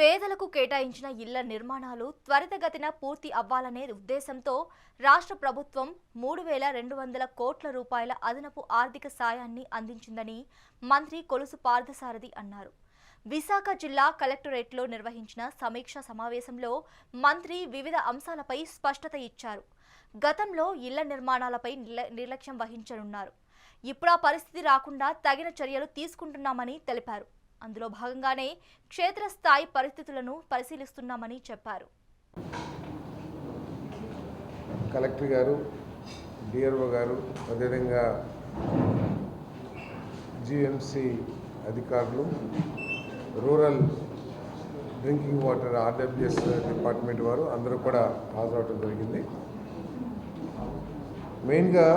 పేదలకు కేటాయించిన ఇళ్ళ నిర్మాణాలు త్వరితగతిన పూర్తి అవ్వాలనే ఉద్దేశంతో రాష్ట్ర ప్రభుత్వం మూడు వేల రెండు వందల కోట్ల రూపాయల అదనపు ఆర్థిక సాయాన్ని అందించిందని మంత్రి కొలుసు పార్థసారథి అన్నారు. విశాఖ జిల్లా కలెక్టరేట్లో నిర్వహించిన సమీక్ష సమావేశంలో మంత్రి వివిధ అంశాలపై స్పష్టత ఇచ్చారు. గతంలో ఇళ్ళ నిర్మాణాలపై నిర్లక్ష్యం వహించనున్నారు. ఇప్పుడు ఆ పరిస్థితి రాకుండా తగిన చర్యలు తీసుకుంటున్నామని తెలిపారు. అందులో భాగంగానే క్షేత్రస్థాయి పరిస్థితులను పరిశీలిస్తున్నామని చెప్పారు. కలెక్టర్ గారు డిఆర్ఓ గారు అదేవిధంగా జిఎంసి అధికారులు rural drinking water RWS department వారు అందరూ కూడా హాజరవటం జరిగింది. మెయిన్గా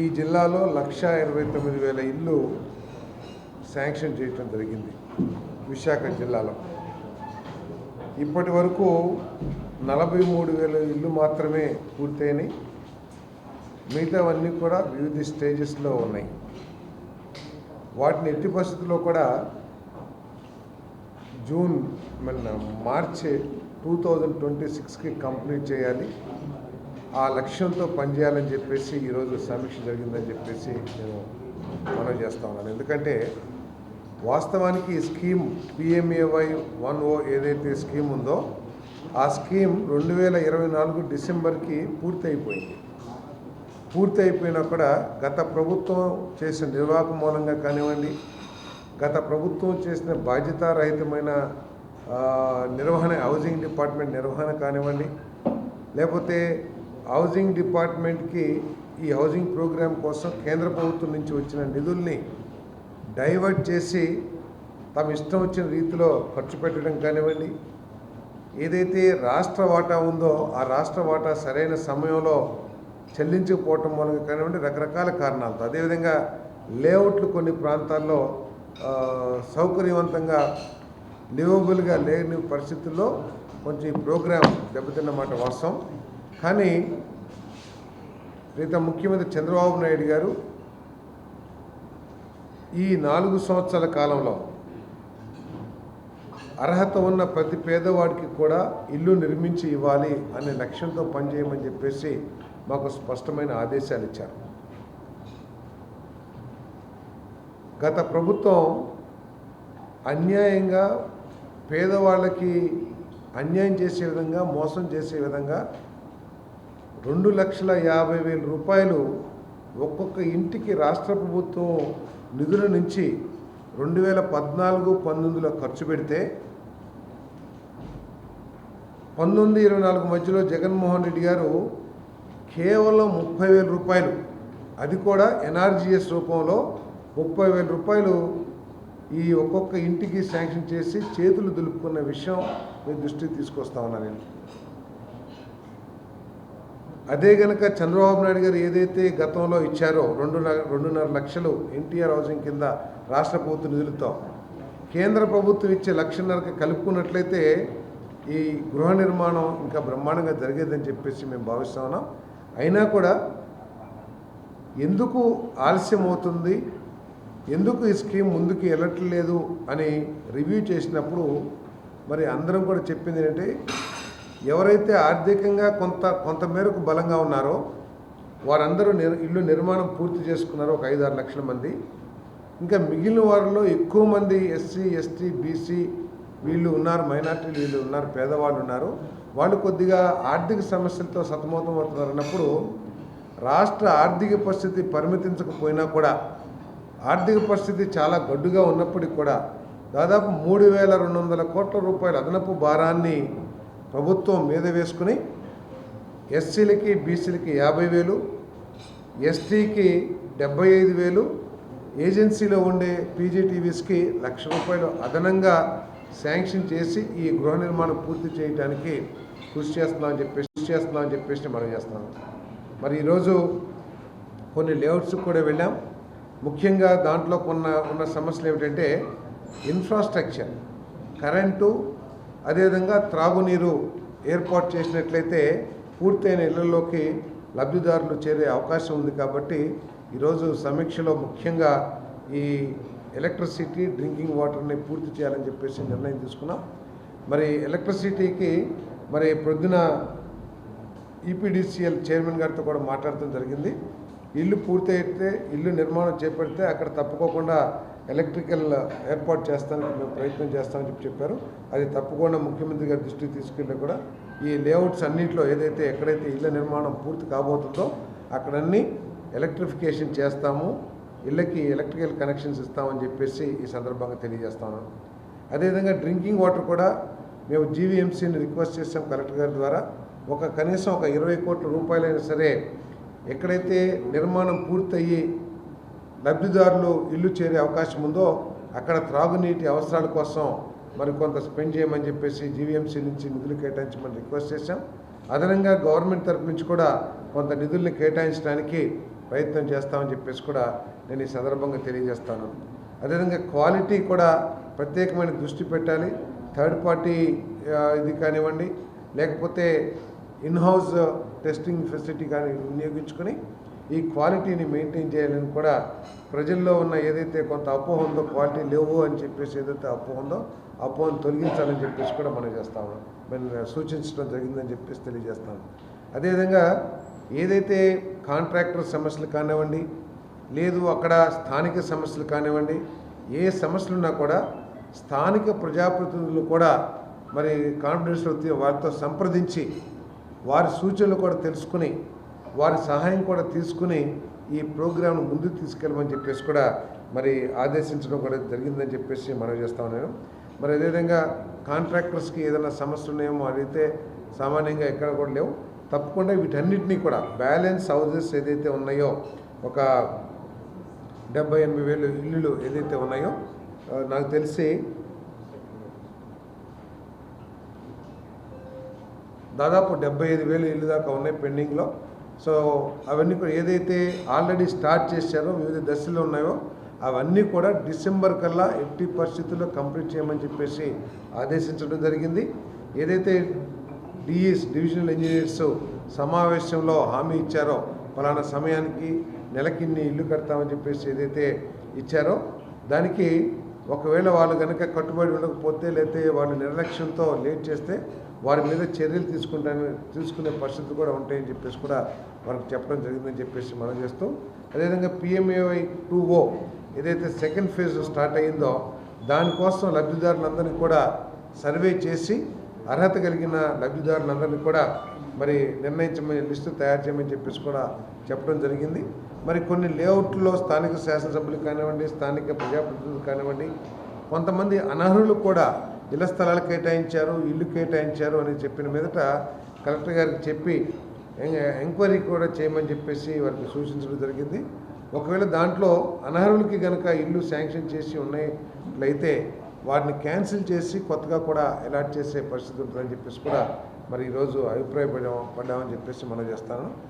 ఈ జిల్లాలో లక్ష ఇరవై తొమ్మిది వేల ఇల్లు శాంక్షన్ చేయటం జరిగింది విశాఖ జిల్లాలో. ఇప్పటి వరకు నలభై మూడు వేల ఇల్లు మాత్రమే పూర్తయినాయి. మిగతావన్నీ కూడా వివిధ స్టేజెస్లో ఉన్నాయి. వాటిని ఎట్టి పరిస్థితుల్లో కూడా జూన్ మన మార్చి టూ థౌజండ్ ట్వంటీ సిక్స్కి కంప్లీట్ చేయాలి. ఆ లక్ష్యంతో పనిచేయాలని చెప్పేసి ఈరోజు సమీక్ష జరిగిందని చెప్పేసి నేను మనం చేస్తా ఉన్నాను. ఎందుకంటే వాస్తవానికి ఈ స్కీమ్ పిఎంఏవై వన్ ఓ ఏదైతే స్కీమ్ ఉందో ఆ స్కీమ్ రెండు వేల ఇరవై నాలుగు డిసెంబర్కి పూర్తి అయిపోయింది పూర్తి అయిపోయినా కూడా గత ప్రభుత్వం చేసిన నిర్వాహక మూలంగా కానివ్వండి గత ప్రభుత్వం చేసిన బాధ్యతారహితమైన నిర్వహణ హౌసింగ్ డిపార్ట్మెంట్ నిర్వహణ కానివ్వండి లేకపోతే హౌసింగ్ డిపార్ట్మెంట్కి ఈ హౌసింగ్ ప్రోగ్రాం కోసం కేంద్ర ప్రభుత్వం నుంచి వచ్చిన నిధుల్ని డైవర్ట్ చేసి తమ ఇష్టం వచ్చిన రీతిలో ఖర్చు పెట్టడం కానివ్వండి ఏదైతే రాష్ట్ర వాటా ఉందో ఆ రాష్ట్ర వాటా సరైన సమయంలో చెల్లించకపోవటం మూలంగా కానివ్వండి రకరకాల కారణాలతో. అదేవిధంగా లేఅవుట్లు కొన్ని ప్రాంతాల్లో సౌకర్యవంతంగా లివబుల్గా లేని పరిస్థితుల్లో కొంచెం ఈ ప్రోగ్రాం దెబ్బతిన్నమాట వాస్తవం. కానీ రీత ముఖ్యమంత్రి చంద్రబాబు నాయుడు గారు ఈ నాలుగు సంవత్సరాల కాలంలో అర్హత ఉన్న ప్రతి పేదవాడికి కూడా ఇల్లు నిర్మించి ఇవ్వాలి అనే లక్ష్యంతో పనిచేయమని చెప్పేసి మాకు స్పష్టమైన ఆదేశాలు ఇచ్చారు. గత ప్రభుత్వం అన్యాయంగా పేదవాళ్ళకి అన్యాయం చేసే విధంగా మోసం చేసే విధంగా రెండు లక్షల యాభై వేల రూపాయలు ఒక్కొక్క ఇంటికి రాష్ట్ర ప్రభుత్వం నిధుల నుంచి రెండు వేల పద్నాలుగు పంతొమ్మిదిలో ఖర్చు పెడితే పంతొమ్మిది ఇరవై నాలుగు మధ్యలో జగన్మోహన్ రెడ్డి గారు కేవలం ముప్పై వేల రూపాయలు అది కూడా ఎన్ఆర్జీఎస్ రూపంలో ముప్పై వేల రూపాయలు ఈ ఒక్కొక్క ఇంటికి శాంక్షన్ చేసి చేతులు దులుపుకున్న విషయం మీ దృష్టికి తీసుకొస్తా ఉన్నాను నేను. అదే గనక చంద్రబాబు నాయుడు గారు ఏదైతే గతంలో ఇచ్చారో రెండు రెండున్నర లక్షలు ఎన్టీఆర్ హౌసింగ్ కింద రాష్ట్ర ప్రభుత్వ నిధులతో కేంద్ర ప్రభుత్వం ఇచ్చే లక్షన్నరకి కలుపుకున్నట్లయితే ఈ గృహ నిర్మాణం ఇంకా బ్రహ్మాండంగా జరిగేదని చెప్పేసి మేము భావిస్తా ఉన్నాం. అయినా కూడా ఎందుకు ఆలస్యం అవుతుంది? ఎందుకు ఈ స్కీమ్ ముందుకు వెళ్ళట్లేదు అని రివ్యూ చేసినప్పుడు మరి అందరం కూడా చెప్పింది ఏంటంటే ఎవరైతే ఆర్థికంగా కొంత కొంత మేరకు బలంగా ఉన్నారో వారందరూ నిర్ ఇల్లు నిర్మాణం పూర్తి చేసుకున్నారో ఒక ఐదు ఆరు లక్షల మంది. ఇంకా మిగిలిన వారిలో ఎక్కువ మంది ఎస్సీ ఎస్టీ బీసీ వీళ్ళు ఉన్నారు మైనార్టీ వీళ్ళు ఉన్నారు పేదవాళ్ళు ఉన్నారు. వాళ్ళు కొద్దిగా ఆర్థిక సమస్యలతో సతమతం అవుతున్నారు అన్నప్పుడు రాష్ట్ర ఆర్థిక పరిస్థితి పరిమితించకపోయినా కూడా ఆర్థిక పరిస్థితి చాలా గడ్డుగా ఉన్నప్పటికీ కూడా దాదాపు మూడు వేల రెండు వందల కోట్ల రూపాయల అదనపు భారాన్ని ప్రభుత్వం మీద వేసుకుని ఎస్సీలకి బీసీలకి యాభై వేలు ఎస్టీకి డెబ్బై ఐదు వేలు ఏజెన్సీలో ఉండే పీజీటీవీస్కి లక్ష రూపాయలు అదనంగా శాంక్షన్ చేసి ఈ గృహ నిర్మాణం పూర్తి చేయడానికి కృషి చేస్తున్నామని చెప్పేసి కృషి చేస్తున్నామని చెప్పేసి మనం చేస్తున్నాం. మరి ఈరోజు కొన్ని లేఅవుట్స్కి కూడా వెళ్ళాం. ముఖ్యంగా దాంట్లో కొన్న ఉన్న సమస్యలు ఏమిటంటే ఇన్ఫ్రాస్ట్రక్చర్ కరెంటు అదేవిధంగా త్రాగునీరు ఏర్పాటు చేసినట్లయితే పూర్తయిన ఇళ్ళలోకి లబ్ధిదారులు చేరే అవకాశం ఉంది కాబట్టి ఈరోజు సమీక్షలో ముఖ్యంగా ఈ ఎలక్ట్రిసిటీ డ్రింకింగ్ వాటర్ని పూర్తి చేయాలని చెప్పేసి నిర్ణయం తీసుకున్నాం. మరి ఎలక్ట్రిసిటీకి మరి ప్రొద్దున ఈపీడీసీఎల్ చైర్మన్ గారితో కూడా మాట్లాడటం జరిగింది. ఇల్లు పూర్తి అయితే ఇల్లు నిర్మాణం చేపడితే అక్కడ తప్పుకోకుండా ఎలక్ట్రికల్ ఏర్పాటు చేస్తానికి మేము ప్రయత్నం చేస్తామని చెప్పి చెప్పారు. అది తప్పకుండా ముఖ్యమంత్రి గారి దృష్టికి తీసుకెళ్ళినా కూడా ఈ లేఅవుట్స్ అన్నింటిలో ఏదైతే ఎక్కడైతే ఇళ్ళ నిర్మాణం పూర్తి కాబోతుందో అక్కడన్నీ ఎలక్ట్రిఫికేషన్ చేస్తాము ఇళ్ళకి ఎలక్ట్రికల్ కనెక్షన్స్ ఇస్తామని చెప్పేసి ఈ సందర్భంగా తెలియజేస్తాను. అదేవిధంగా డ్రింకింగ్ వాటర్ కూడా మేము జీవీఎంసీని రిక్వెస్ట్ చేసాం కలెక్టర్ గారి ద్వారా. ఒక కనీసం ఒక ఇరవై కోట్ల రూపాయలైనా సరే ఎక్కడైతే నిర్మాణం పూర్తయ్యి లబ్ధిదారులు ఇల్లు చేరే అవకాశం ఉందో అక్కడ త్రాగునీటి అవసరాల కోసం మరి కొంత స్పెండ్ చేయమని చెప్పేసి జీవీఎంసీ నుంచి నిధులు కేటాయించమని రిక్వెస్ట్ చేశాం. అదనంగా గవర్నమెంట్ తరపు నుంచి కూడా కొంత నిధుల్ని కేటాయించడానికి ప్రయత్నం చేస్తామని చెప్పేసి కూడా నేను ఈ సందర్భంగా తెలియజేస్తాను. అదేవిధంగా క్వాలిటీ కూడా ప్రత్యేకమైన దృష్టి పెట్టాలి. థర్డ్ పార్టీ ఇది కానివ్వండి లేకపోతే ఇన్హౌస్ టెస్టింగ్ ఫెసిలిటీ కానీ వినియోగించుకొని ఈ క్వాలిటీని మెయింటైన్ చేయాలని కూడా ప్రజల్లో ఉన్న ఏదైతే కొంత అపోహ ఉందో క్వాలిటీ లేవు అని చెప్పేసి ఏదైతే అపోహ ఉందో అపోహను తొలగించాలని చెప్పేసి కూడా మనం చేస్తాము మేము సూచించడం జరిగిందని చెప్పేసి తెలియజేస్తాను. అదేవిధంగా ఏదైతే కాంట్రాక్టర్ సమస్యలు కానివ్వండి లేదు అక్కడ స్థానిక సమస్యలు కానివ్వండి ఏ సమస్యలు ఉన్నా కూడా స్థానిక ప్రజాప్రతినిధులు కూడా మరి కాన్ఫిడెన్స్ వారితో సంప్రదించి వారి సూచనలు కూడా తెలుసుకుని వారి సహాయం కూడా తీసుకుని ఈ ప్రోగ్రాంను ముందుకు తీసుకెళ్ళమని చెప్పేసి కూడా మరి ఆదేశించడం కూడా జరిగిందని చెప్పేసి మనం చేస్తాం నేను మరి అదేవిధంగా కాంట్రాక్టర్స్కి ఏదైనా సమస్యలు ఉన్నాయేమో అడిగితే సామాన్యంగా ఎక్కడ కూడా లేవు. తప్పకుండా వీటన్నిటినీ కూడా బ్యాలెన్స్ హౌజెస్ ఏదైతే ఉన్నాయో ఒక డెబ్బై ఎనిమిది వేలు ఇల్లులు ఏదైతే ఉన్నాయో నాకు తెలిసి దాదాపు డెబ్బై ఐదు వేలు ఇల్లు దాకా ఉన్నాయి పెండింగ్లో. సో అవన్నీ కూడా ఏదైతే ఆల్రెడీ స్టార్ట్ చేశారో వివిధ దశలు ఉన్నాయో అవన్నీ కూడా డిసెంబర్ కల్లా ఎట్టి పరిస్థితుల్లో కంప్లీట్ చేయమని చెప్పేసి ఆదేశించడం జరిగింది. ఏదైతే డిఈస్ డివిజనల్ ఇంజనీర్స్ సమావేశంలో హామీ ఇచ్చారో ఫలానా సమయానికి నెలకిన్ని ఇల్లు కడతామని చెప్పేసి ఏదైతే ఇచ్చారో దానికి ఒకవేళ వాళ్ళు కనుక కట్టుబడి ఉండకపోతే లేకపోతే వాళ్ళు నిర్లక్ష్యంతో లేట్ చేస్తే వారి మీద చర్యలు తీసుకుంటాను తీసుకునే పరిస్థితులు కూడా ఉంటాయని చెప్పేసి కూడా వారికి చెప్పడం జరిగిందని చెప్పేసి మనం చేస్తూ అదేవిధంగా పిఎంఏవై టూ ఓ ఏదైతే సెకండ్ ఫేజ్ స్టార్ట్ అయిందో దానికోసం లబ్ధిదారులందరినీ కూడా సర్వే చేసి అర్హత కలిగిన లబ్ధిదారులందరినీ కూడా మరి నిర్ణయించమని లిస్టు తయారు చేయమని చెప్పేసి కూడా చెప్పడం జరిగింది. మరి కొన్ని లేఅవుట్లో స్థానిక శాసనసభ్యులు కానివ్వండి స్థానిక ప్రజాప్రతినిధులు కానివ్వండి కొంతమంది అనర్హులు కూడా ఇళ్ళ స్థలాలు కేటాయించారు ఇల్లు కేటాయించారు అని చెప్పిన మీదట కలెక్టర్ గారికి చెప్పి ఎంక్వైరీ కూడా చేయమని చెప్పేసి వారికి సూచించడం జరిగింది. ఒకవేళ దాంట్లో అనర్హులకి కనుక ఇల్లు శాంక్షన్ చేసి ఉన్నట్లయితే వాటిని క్యాన్సిల్ చేసి కొత్తగా కూడా అలాట్ చేసే పరిస్థితి ఉంటుందని చెప్పేసి కూడా మరి ఈరోజు అభిప్రాయపడ పడ్డామని చెప్పేసి మనం చేస్తాను.